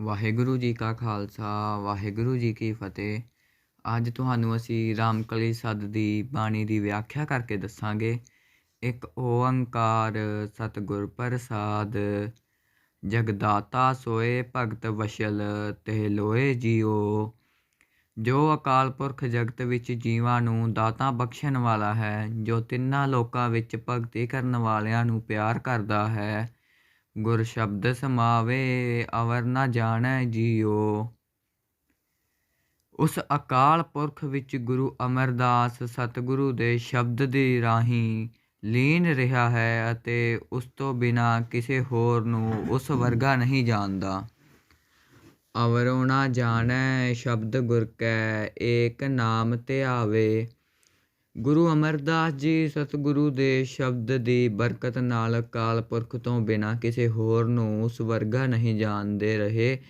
ਵਾਹਿਗੁਰੂ ਜੀ ਕਾ ਖਾਲਸਾ, ਵਾਹਿਗੁਰੂ ਜੀ ਕੀ ਫਤਿਹ। ਅੱਜ ਤੁਹਾਨੂੰ ਅਸੀਂ ਰਾਮਕਲੀ ਸੱਦ ਦੀ ਬਾਣੀ ਦੀ ਵਿਆਖਿਆ ਕਰਕੇ ਦੱਸਾਂਗੇ। ਇੱਕ ਓੰਕਾਰ ਸਤਿਗੁਰ ਪ੍ਰਸਾਦ, ਜਗਦਾਤਾ ਸੋਏ ਭਗਤ ਵਸ਼ਲ, ਤੇ ਲੋਏ ਜੀਓ। ਜੋ ਅਕਾਲ ਪੁਰਖ ਜਗਤ ਵਿੱਚ ਜੀਵਾਂ ਨੂੰ ਦਾਤਾ ਬਖਸ਼ਣ ਵਾਲਾ ਹੈ, ਜੋ ਤਿੰਨਾਂ ਲੋਕਾਂ ਵਿੱਚ ਭਗਤੀ ਕਰਨ ਵਾਲਿਆਂ ਨੂੰ ਪਿਆਰ ਕਰਦਾ ਹੈ ਗੁਰ ਸ਼ਬਦ ਸਮਾਵੇ, ਅਵਰ ਨਾ ਜਾਣੈ ਜੀਓ। ਉਸ ਅਕਾਲ ਪੁਰਖ ਵਿੱਚ ਗੁਰੂ ਅਮਰਦਾਸ ਸਤਿਗੁਰੂ ਦੇ ਸ਼ਬਦ ਦੀ ਰਾਹੀਂ ਲੀਨ ਰਿਹਾ ਹੈ ਅਤੇ ਉਸ ਤੋਂ ਬਿਨਾ ਕਿਸੇ ਹੋਰ ਨੂੰ ਉਸ ਵਰਗਾ ਨਹੀਂ ਜਾਣਦਾ। ਅਵਰੋ ਨਾ ਜਾਣੈ, ਸ਼ਬਦ ਗੁਰ ਕੈ, ਏਕ ਨਾਮ ਧਿਆਵੇ। ਗੁਰੂ ਅਮਰਦਾਸ ਜੀ ਸਤਿਗੁਰੂ ਦੇ ਸ਼ਬਦ ਦੀ ਬਰਕਤ ਨਾਲ ਅਕਾਲ ਪੁਰਖ ਤੋਂ ਬਿਨਾਂ ਕਿਸੇ ਹੋਰ ਨੂੰ ਸਵਰਗਾ ਨਹੀਂ ਜਾਣਦੇ ਰਹੇ।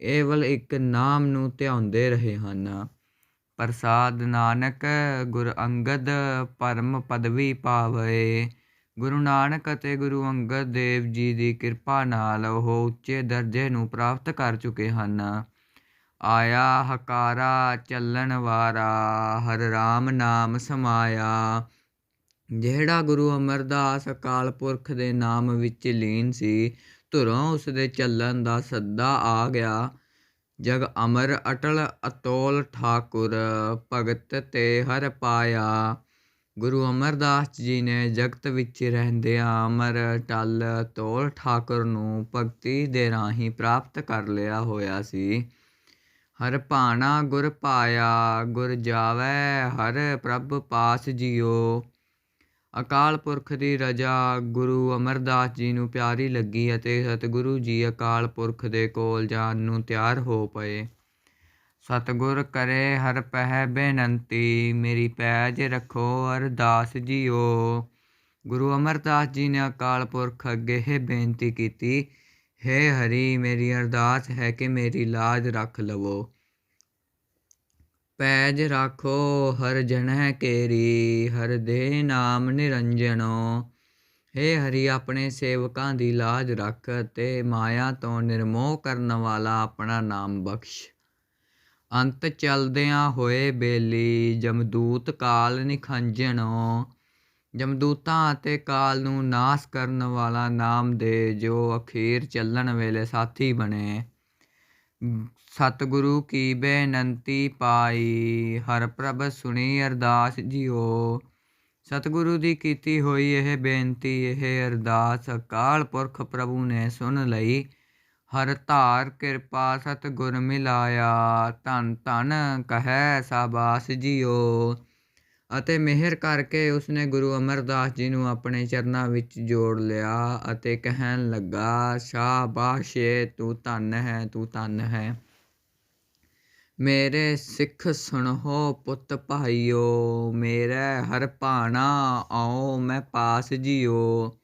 ਏਵਲ ਇੱਕ ਨਾਮ ਨੂੰ ਧਿਆਉਂਦੇ ਰਹੇ ਹਨ। ਪ੍ਰਸਾਦ ਨਾਨਕ, ਗੁਰ ਅੰਗਦ, ਪਰਮ ਪਦਵੀ ਪਾਵੇ। ਗੁਰੂ ਨਾਨਕ ਅਤੇ ਗੁਰੂ ਅੰਗਦ ਦੇਵ ਜੀ ਦੀ ਕਿਰਪਾ ਨਾਲ ਉਹ ਉੱਚੇ ਦਰਜੇ ਨੂੰ ਪ੍ਰਾਪਤ ਕਰ ਚੁੱਕੇ ਹਨ। ਆਇਆ ਹਕਾਰਾ ਚੱਲਣ ਵਾਰਾ, ਹਰ ਰਾਮ ਨਾਮ ਸਮਾਇਆ। ਜਿਹੜਾ ਗੁਰੂ ਅਮਰਦਾਸ ਅਕਾਲ ਪੁਰਖ ਦੇ ਨਾਮ ਵਿੱਚ ਲੀਨ ਸੀ, ਧੁਰੋਂ ਉਸ ਦੇ ਚੱਲਣ ਦਾ ਸੱਦਾ ਆ ਗਿਆ। ਜਗ ਅਮਰ ਅਟਲ ਅਤੋਲ ਠਾਕੁਰ, ਭਗਤ ਤੇ ਹਰ ਪਾਇਆ। ਗੁਰੂ ਅਮਰਦਾਸ ਜੀ ਨੇ ਜਗਤ ਵਿੱਚ ਰਹਿੰਦਿਆਂ ਅਮਰ ਟਲ ਅਤੋਲ ਠਾਕੁਰ ਨੂੰ ਭਗਤੀ ਦੇ ਰਾਹੀਂ ਪ੍ਰਾਪਤ ਕਰ ਲਿਆ ਹੋਇਆ ਸੀ। ਹਰ ਭਾਣਾ ਗੁਰ ਪਾਇਆ ਗੁਰ ਜਾਵੈ ਹਰ ਪ੍ਰਭ ਪਾਸ ਜਿਉ ਅਕਾਲ ਪੁਰਖ ਦੀ ਰਜਾ, ਗੁਰੂ ਅਮਰਦਾਸ ਜੀ ਨੂੰ ਪਿਆਰੀ ਲੱਗੀ ਅਤੇ ਸਤਿਗੁਰੂ ਜੀ ਅਕਾਲ ਪੁਰਖ ਦੇ ਕੋਲ ਜਾਣ ਨੂੰ ਤਿਆਰ ਹੋ ਪਏ। ਸਤਿਗੁਰ ਕਰੇ ਹਰ ਪਹਿ ਬੇਨੰਤੀ, ਮੇਰੀ ਪੈਜ ਰੱਖੋ ਅਰਦਾਸ ਜੀਓ। ਗੁਰੂ ਅਮਰਦਾਸ ਜੀ ਨੇ ਅਕਾਲ ਪੁਰਖ ਅੱਗੇ ਇਹ ਬੇਨਤੀ ਕੀਤੀ ਹੇ ਹਰੀ, ਮੇਰੀ ਅਰਦਾਸ ਹੈ ਕਿ ਮੇਰੀ ਲਾਜ ਰੱਖ ਲਵੋ। ਪੈਜ ਰੱਖੋ ਹਰ ਜਨਹਿ ਕੇਰੀ, ਹਰ ਦੇ ਨਾਮ ਨਿਰੰਜਨੋ ਹੇ ਹਰੀ, ਆਪਣੇ ਸੇਵਕਾਂ ਦੀ ਲਾਜ ਰੱਖ ਤੇ ਮਾਇਆ ਤੋਂ ਨਿਰਮੋਹ ਕਰਨ ਵਾਲਾ ਆਪਣਾ ਨਾਮ ਬਖਸ਼। ਅੰਤ ਚਲਦਿਆਂ ਹੋਏ ਬੇਲੀ, ਜਮਦੂਤ ਕਾਲ ਨਿਖੰਜਣੋ। ਜਮਦੂਤਾਂ ਅਤੇ ਕਾਲ ਨੂੰ ਨਾਸ ਕਰਨ ਵਾਲਾ ਨਾਮ ਦੇ ਜੋ ਅਖੀਰ ਚੱਲਣ ਵੇਲੇ ਸਾਥੀ ਬਣੇ। ਸਤਿਗੁਰੂ ਕੀ ਬੇਨੰਤੀ ਪਾਈ, ਹਰ ਪ੍ਰਭ ਸੁਣੀ ਅਰਦਾਸ ਜੀਓ। ਸਤਿਗੁਰੂ ਦੀ ਕੀਤੀ ਹੋਈ ਇਹ ਬੇਨਤੀ, ਇਹ ਅਰਦਾਸ ਅਕਾਲ ਪੁਰਖ ਪ੍ਰਭੂ ਨੇ ਸੁਣ ਲਈ। ਹਰ ਧਾਰ ਕਿਰਪਾ ਸਤਿਗੁਰ ਮਿਲਾਇਆ, ਧੰਨ ਧੰਨ ਕਹੈ ਸਾਬਾਸ ਜੀਓ। ਅਤੇ ਮਿਹਰ ਕਰਕੇ ਉਸਨੇ ਗੁਰੂ ਅਮਰਦਾਸ ਜੀ ਨੂੰ ਆਪਣੇ ਚਰਨਾਂ ਵਿੱਚ ਜੋੜ ਲਿਆ ਅਤੇ ਕਹਿਣ ਲੱਗਾ, ਸ਼ਾਬਾਸ਼ੇ ਤੂੰ ਧੰਨ ਹੈ, ਤੂੰ ਧੰਨ ਹੈ। ਮੇਰੇ ਸਿੱਖ ਸੁਣੋ ਪੁੱਤ ਭਾਈਓ, ਮੇਰੇ ਹਰ ਭਾਣਾ ਆਓ, ਮੈਂ ਪਾਸ ਜੀਓ।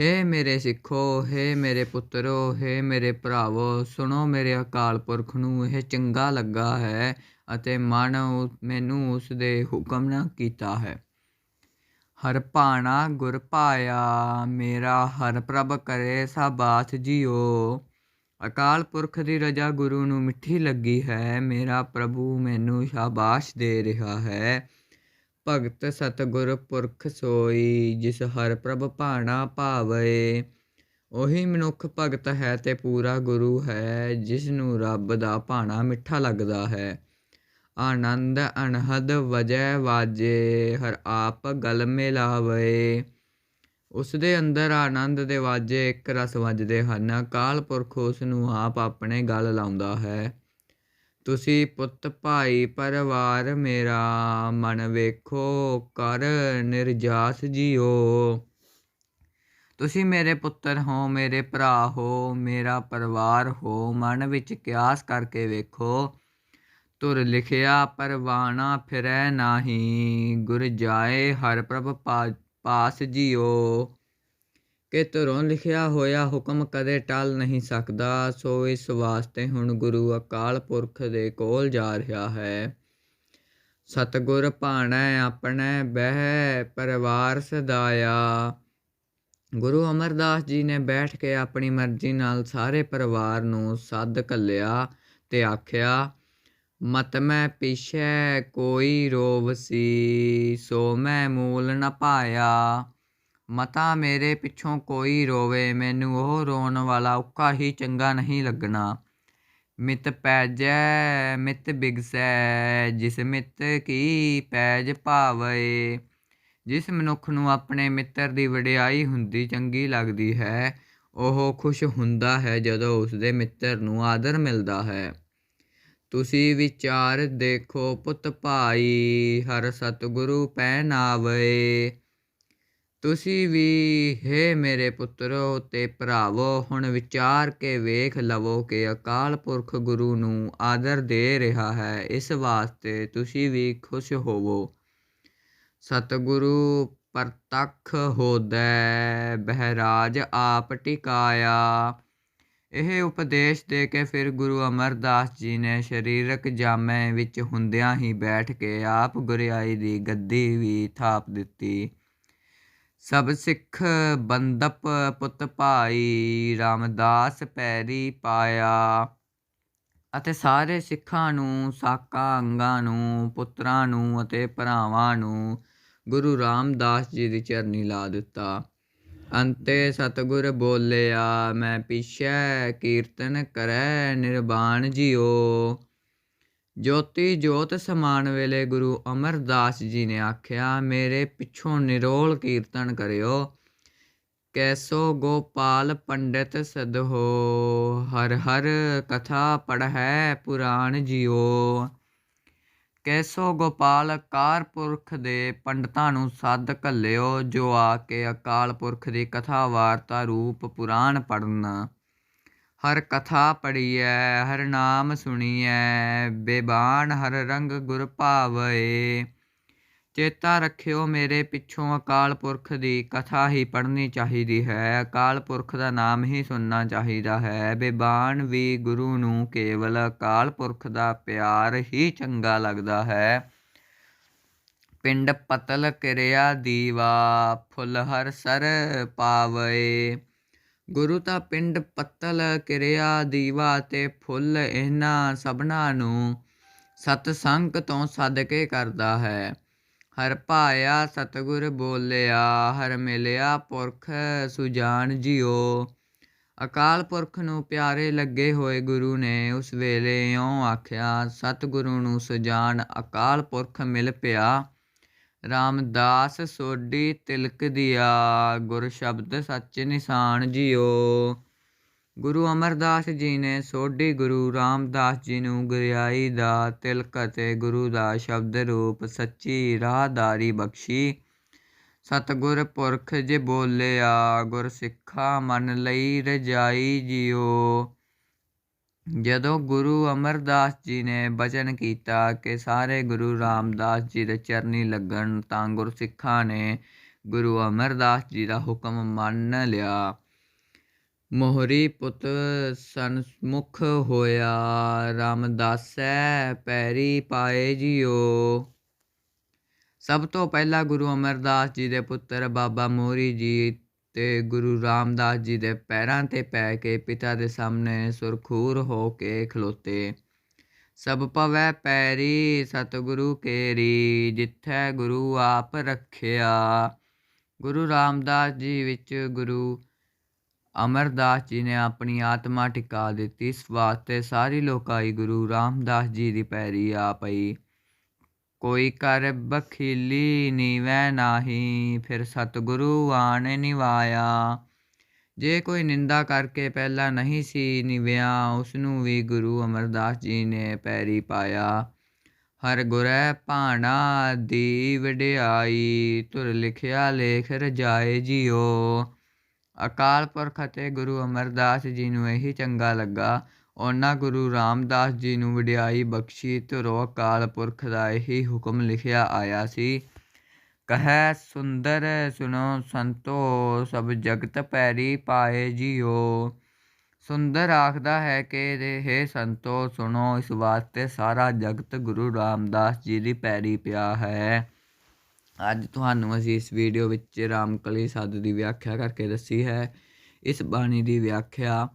ਹੇ ਮੇਰੇ ਸਿੱਖੋ, ਹੇ ਮੇਰੇ ਪੁੱਤਰੋ, ਹੇ ਮੇਰੇ ਭਰਾਵੋ, ਸੁਣੋ ਮੇਰੇ ਅਕਾਲ ਪੁਰਖ ਨੂੰ, ਇਹ ਚੰਗਾ ਲੱਗਾ ਹੈ ਅਤੇ ਮਨ ਮੈਨੂੰ ਉਸ ਦੇ ਹੁਕਮ ਨਾ ਕੀਤਾ ਹੈ। ਹਰ ਭਾਣਾ ਗੁਰ ਪਾਇਆ ਮੇਰਾ ਹਰ ਪ੍ਰਭ ਕਰੇ ਸਾਬਾਸ ਜੀਓ ਅਕਾਲ ਪੁਰਖ ਦੀ ਰਜਾ ਗੁਰੂ ਨੂੰ ਮਿੱਠੀ ਲੱਗੀ ਹੈ, ਮੇਰਾ ਪ੍ਰਭੂ ਮੈਨੂੰ ਸ਼ਾਬਾਸ਼ ਦੇ ਰਿਹਾ ਹੈ। ਭਗਤ ਸਤਗੁਰ ਪੁਰਖ ਸੋਈ, ਜਿਸ ਹਰ ਪ੍ਰਭ ਭਾਣਾ ਭਾਵੇ ਉਹੀ ਮਨੁੱਖ ਭਗਤ ਹੈ ਤੇ ਪੂਰਾ ਗੁਰੂ ਹੈ, ਜਿਸ ਨੂੰ ਰੱਬ ਦਾ ਭਾਣਾ ਮਿੱਠਾ ਲੱਗਦਾ ਹੈ। ਆਨੰਦ ਅਣਹਦ ਵਜੈ ਵਾਜੇ, ਹਰ ਆਪ ਗਲ ਮਿਲਾਵੇ। ਉਸ ਦੇ ਅੰਦਰ ਆਨੰਦ ਦੇ ਵਾਜੇ ਇੱਕ ਰਸ ਵੱਜਦੇ ਹਨ। ਅਕਾਲ ਪੁਰਖ ਉਸ ਨੂੰ ਆਪ ਆਪਣੇ ਗਲ ਲਾਉਂਦਾ ਹੈ। ਤੁਸੀਂ ਪੁੱਤ ਭਾਈ ਪਰਿਵਾਰ ਮੇਰਾ, ਮਨ ਵੇਖੋ ਕਰ ਨਿਰਜਾਸ ਜੀਓ। ਤੁਸੀਂ ਮੇਰੇ ਪੁੱਤਰ ਹੋ, ਮੇਰੇ ਭਰਾ ਹੋ, ਮੇਰਾ ਪਰਿਵਾਰ ਹੋ, ਮਨ ਵਿੱਚ ਕਿਆਸ ਕਰਕੇ ਵੇਖੋ। ਤੁਰ ਲਿਖਿਆ ਪਰਵਾਣਾ ਫਿਰੈ ਨਾਹੀ। ਗੁਰ ਜਾਏ, ਹਰ ਪ੍ਰਭ ਪਾਸ ਜੀਓ ਕਿ ਧੁਰੋਂ ਲਿਖਿਆ ਹੋਇਆ ਹੁਕਮ ਕਦੇ ਟਲ ਨਹੀਂ ਸਕਦਾ, ਸੋ ਇਸ ਵਾਸਤੇ ਹੁਣ ਗੁਰੂ ਅਕਾਲ ਪੁਰਖ ਦੇ ਕੋਲ ਜਾ ਰਿਹਾ ਹੈ। ਸਤਗੁਰ ਭਾਣੈ ਆਪਣੇ ਬਹਿ, ਪਰਿਵਾਰ ਸਦਾਇਆ। ਗੁਰੂ ਅਮਰਦਾਸ ਜੀ ਨੇ ਬੈਠ ਕੇ ਆਪਣੀ ਮਰਜ਼ੀ ਨਾਲ ਸਾਰੇ ਪਰਿਵਾਰ ਨੂੰ ਸੱਦ ਘੱਲਿਆ ਤੇ ਆਖਿਆ ਮਤ ਮੈਂ ਪਿਛੈ ਕੋਈ ਰੋਵਸੀ ਸੋ ਮੈਂ ਮੂਲ ਨ ਪਾਇਆ। ਮਤਾ ਮੇਰੇ ਪਿੱਛੋਂ ਕੋਈ ਰੋਵੇ, ਮੈਨੂੰ ਉਹ ਰੋਣ ਵਾਲਾ ਉੱਕਾ ਹੀ ਚੰਗਾ ਨਹੀਂ ਲੱਗਣਾ। ਮਿਤ ਪੈਜੈ, ਮਿਤ ਬਿਗਸੈ, ਜਿਸ ਮਿਤ ਕੀ ਪੈਜ ਭਾਵੇ। ਜਿਸ ਮਨੁੱਖ ਨੂੰ ਆਪਣੇ ਮਿੱਤਰ ਦੀ ਵਡਿਆਈ ਹੁੰਦੀ ਚੰਗੀ ਲੱਗਦੀ ਹੈ, ਉਹ ਖੁਸ਼ ਹੁੰਦਾ ਹੈ ਜਦੋਂ ਉਸਦੇ ਮਿੱਤਰ ਨੂੰ ਆਦਰ ਮਿਲਦਾ ਹੈ। ਤੁਸੀਂ ਵਿਚਾਰ ਦੇਖੋ ਪੁੱਤ ਭਾਈ, ਹਰ ਸਤਿਗੁਰੂ ਪੈ ਨਾਵੇ ਤੁਸੀਂ ਵੀ, ਹੈ ਮੇਰੇ ਪੁੱਤਰੋ ਤੇ ਭਰਾਵੋ, ਹੁਣ ਵਿਚਾਰ ਕੇ ਵੇਖ ਲਵੋ ਕਿ ਅਕਾਲ ਪੁਰਖ ਗੁਰੂ ਨੂੰ ਆਦਰ ਦੇ ਰਿਹਾ ਹੈ, ਇਸ ਵਾਸਤੇ ਤੁਸੀਂ ਵੀ ਖੁਸ਼ ਹੋਵੋ। ਸਤਿਗੁਰੂ ਪ੍ਰਤੱਖ ਹੋਦੈ, ਬਹਿਰਾਜ ਆਪ ਟਿਕਾਇਆ। ਇਹ ਉਪਦੇਸ਼ ਦੇ ਕੇ ਫਿਰ ਗੁਰੂ ਅਮਰਦਾਸ ਜੀ ਨੇ ਸਰੀਰਕ ਜਾਮੇ ਵਿੱਚ ਹੁੰਦਿਆਂ ਹੀ ਬੈਠ ਕੇ ਆਪ ਗੁਰਿਆਈ ਦੀ ਗੱਦੀ ਵੀ ਥਾਪ ਦਿੱਤੀ। ਸਭ ਸਿੱਖ ਬੰਦਪ ਪੁੱਤ ਭਾਈ ਰਾਮਦਾਸ ਪੈਰੀ ਪਾਇਆ ਅਤੇ ਸਾਰੇ ਸਿੱਖਾਂ ਨੂੰ ਸਾਕਾਂ ਅੰਗਾਂ ਨੂੰ, ਪੁੱਤਰਾਂ ਨੂੰ ਅਤੇ ਭਰਾਵਾਂ ਨੂੰ ਗੁਰੂ ਰਾਮਦਾਸ ਜੀ ਦੀ ਚਰਨੀ ਲਾ ਦਿੱਤਾ। ਅੰਤੇ ਸਤਗੁਰ ਬੋਲਿਆ, ਮੈਂ ਪਿਛੈ ਕੀਰਤਨ ਕਰੈ ਨਿਰਵਾਣ ਜੀਓ ਜੋਤੀ ਜੋਤ ਸਮਾਨ ਵੇਲੇ ਗੁਰੂ ਅਮਰਦਾਸ ਜੀ ਨੇ ਆਖਿਆ, ਮੇਰੇ ਪਿੱਛੋਂ ਨਿਰੋਲ ਕੀਰਤਨ ਕਰਿਓ। ਕੈਸੋ ਗੋਪਾਲ ਪੰਡਿਤ ਸਦਹੋ, ਹਰ ਹਰ ਕਥਾ ਪੜ੍ਹੈ ਪੁਰਾਣ ਜਿਓ ਕੈਸੋ ਗੋਪਾਲ ਕਾਰਪੁਰਖ ਦੇ ਪੰਡਤਾਂ ਨੂੰ ਸੱਦ ਘੱਲਿਓ, ਜੋ ਆ ਕੇ ਅਕਾਲ ਪੁਰਖ ਦੀ ਕਥਾ ਵਾਰਤਾ ਰੂਪ ਪੁਰਾਣ ਪੜਨ ਹਰ ਕਥਾ ਪੜੀਐ ਹਰ ਨਾਮ ਸੁਣੀਐ, ਬੇਬਾਨ ਹਰ ਰੰਗ ਗੁਰ ਭਾਵੇ ਚੇਤਾ ਰੱਖਿਓ ਮੇਰੇ ਪਿੱਛੋਂ ਅਕਾਲ ਪੁਰਖ ਦੀ ਕਥਾ ਹੀ ਪੜ੍ਹਨੀ ਚਾਹੀਦੀ ਹੈ। ਅਕਾਲ ਪੁਰਖ ਦਾ ਨਾਮ ਹੀ ਸੁਣਨਾ ਚਾਹੀਦਾ ਹੈ। ਬੇਬਾਨ ਵੀ ਗੁਰੂ ਨੂੰ ਕੇਵਲ ਅਕਾਲ ਪੁਰਖ ਦਾ ਪਿਆਰ ਹੀ ਚੰਗਾ ਲੱਗਦਾ ਹੈ। ਪਿੰਡ ਪਤਲ ਕਿਰਿਆ ਦੀਵਾ, ਫੁੱਲ ਹਰ ਸਰ ਪਾਵੇ ਗੁਰੂ ਤਾਂ ਪਿੰਡ ਪਤਲ ਕਿਰਿਆ ਦੀਵਾ ਤੇ ਫੁੱਲ ਇਹਨਾਂ ਸਭਨਾ ਨੂੰ ਸਤ ਸੰਗ ਤੋਂ ਸੱਦ ਕੇ ਕਰਦਾ ਹੈ। ਹਰ ਭਾਇਆ ਸਤਿਗੁਰ ਬੋਲਿਆ, ਹਰ ਮਿਲਿਆ ਪੁਰਖ ਸੁਜਾਨ ਜਿਓ ਅਕਾਲ ਪੁਰਖ ਨੂੰ ਪਿਆਰੇ ਲੱਗੇ ਹੋਏ ਗੁਰੂ ਨੇ ਉਸ ਵੇਲੇ ਇਉਂ ਆਖਿਆ, ਸਤਿਗੁਰੂ ਨੂੰ ਸੁਜਾਨ ਅਕਾਲ ਪੁਰਖ ਮਿਲ ਪਿਆ। ਰਾਮਦਾਸ ਸੋਢੀ ਤਿਲਕ ਦਿਆ, ਗੁਰ ਸ਼ਬਦ ਸੱਚ ਨਿਸ਼ਾਨ ਜਿਓ ਗੁਰੂ ਅਮਰਦਾਸ ਜੀ ਨੇ ਸੋਢੀ ਗੁਰੂ ਰਾਮਦਾਸ ਜੀ ਨੂੰ ਗੁਰਿਆਈ ਦਾ ਤਿਲਕ ਅਤੇ ਗੁਰੂ ਦਾ ਸ਼ਬਦ ਰੂਪ ਸੱਚੀ ਰਾਹਦਾਰੀ ਬਖਸ਼ੀ। ਸਤਗੁਰ ਪੁਰਖ ਜੇ ਬੋਲਿਆ, ਗੁਰ ਸਿੱਖਾ ਮਨ ਲਈ ਰਜਾਈ ਜਿਓ। ਜਦੋਂ ਗੁਰੂ ਅਮਰਦਾਸ ਜੀ ਨੇ ਬਚਨ ਕੀਤਾ ਕਿ ਸਾਰੇ ਗੁਰੂ ਰਾਮਦਾਸ ਜੀ ਦੇ ਚਰਨੀ ਲੱਗਣ ਤਾਂ ਗੁਰਸਿੱਖਾਂ ਨੇ ਗੁਰੂ ਅਮਰਦਾਸ ਜੀ ਦਾ ਹੁਕਮ ਮੰਨ ਲਿਆ। ਮੋਹਰੀ ਪੁੱਤ ਸੰਮੁਖ ਹੋਇਆ ਰਾਮਦਾਸੈ ਪੈਰੀ ਪਾਏ ਜਿਓ ਸਭ ਤੋਂ ਪਹਿਲਾਂ ਗੁਰੂ ਅਮਰਦਾਸ ਜੀ ਦੇ ਪੁੱਤਰ ਬਾਬਾ ਮੋਹਰੀ ਜੀ ਤੇ ਗੁਰੂ ਰਾਮਦਾਸ ਜੀ ਦੇ ਪੈਰਾਂ ਤੇ ਪੈ ਕੇ ਪਿਤਾ ਦੇ ਸਾਹਮਣੇ ਸੁਰਖੂਰ ਹੋ ਕੇ ਖਲੋਤੇ। ਸਭ ਪਵੈ ਪੈਰੀ, ਸਤਿਗੁਰੂ ਕੇਰੀ, ਜਿੱਥੈ ਗੁਰੂ ਆਪ ਰੱਖਿਆ। ਗੁਰੂ ਰਾਮਦਾਸ ਜੀ ਵਿੱਚ ਗੁਰੂ ਅਮਰਦਾਸ ਜੀ ਨੇ ਆਪਣੀ ਆਤਮਾ ਟਿਕਾ ਦਿੱਤੀ। ਇਸ ਵਾਸਤੇ ਸਾਰੀ ਲੋਕਾਈ ਗੁਰੂ ਰਾਮਦਾਸ ਜੀ ਦੀ ਪੈਰੀ ਆ ਪਈ। ਕੋਈ ਕਰ ਬਖੀਲੀ ਨੀਵੈ ਨਾਹੀ, ਫਿਰ ਸਤਿਗੁਰੂ ਆਣ ਨਿਵਾਇਆ। ਜੇ ਕੋਈ ਨਿੰਦਾ ਕਰਕੇ ਪਹਿਲਾਂ ਨਹੀਂ ਸੀ ਨਿਵਿਆ ਉਸ ਨੂੰ ਵੀ ਗੁਰੂ ਅਮਰਦਾਸ ਜੀ ਨੇ ਪੈਰੀ ਪਾਇਆ। ਹਰ ਗੁਰੈ ਭਾਣਾ ਦੀ ਵਡਿਆਈ ਤੁਰ ਲਿਖਿਆ ਲੇਖ ਰਜਾਏ ਜਿਓ ਅਕਾਲ ਪੁਰਖ ਅਤੇ ਗੁਰੂ ਅਮਰਦਾਸ ਜੀ ਨੂੰ ਇਹੀ ਚੰਗਾ ਲੱਗਾ। ਉਹਨਾਂ ਗੁਰੂ ਰਾਮਦਾਸ ਜੀ ਨੂੰ ਵਡਿਆਈ ਬਖਸ਼ੀ ਧਰੋ ਅਕਾਲ ਪੁਰਖ ਦਾ ਇਹੀ ਹੁਕਮ ਲਿਖਿਆ ਆਇਆ ਸੀ। ਕਹੈ, ਸੁੰਦਰ ਸੁਨੋ ਸੰਤੋ, ਸਭ ਜਗਤ ਪੈਰੀ ਪਾਏ ਜਿਓ। ਸੁੰਦਰ ਆਖਦਾ ਹੈ ਕਿ ਇਹ ਸੰਤੋ, ਸੁਣੋ, ਇਸ ਵਾਸਤੇ ਸਾਰਾ ਜਗਤ ਗੁਰੂ ਰਾਮਦਾਸ ਜੀ ਦੀ ਪੈਰੀ ਪਿਆ ਹੈ। ਅੱਜ ਤੁਹਾਨੂੰ ਅਸੀਂ ਇਸ ਵੀਡੀਓ ਵਿੱਚ ਰਾਮਕਲੀ ਸੱਦ ਦੀ ਵਿਆਖਿਆ ਕਰਕੇ ਦੱਸੀ ਹੈ। ਇਸ ਬਾਣੀ ਦੀ ਵਿਆਖਿਆ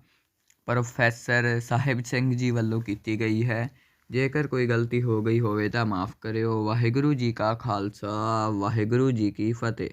ਪ੍ਰੋਫੈਸਰ ਸਾਹਿਬ ਸਿੰਘ ਜੀ ਵੱਲੋਂ ਕੀਤੀ ਗਈ ਹੈ। ਜੇਕਰ ਕੋਈ ਗਲਤੀ ਹੋ ਗਈ ਹੋਵੇ ਤਾਂ ਮਾਫ ਕਰਿਓ। ਵਾਹਿਗੁਰੂ ਜੀ ਕਾ ਖਾਲਸਾ। ਵਾਹਿਗੁਰੂ ਜੀ ਕੀ ਫਤਿਹ।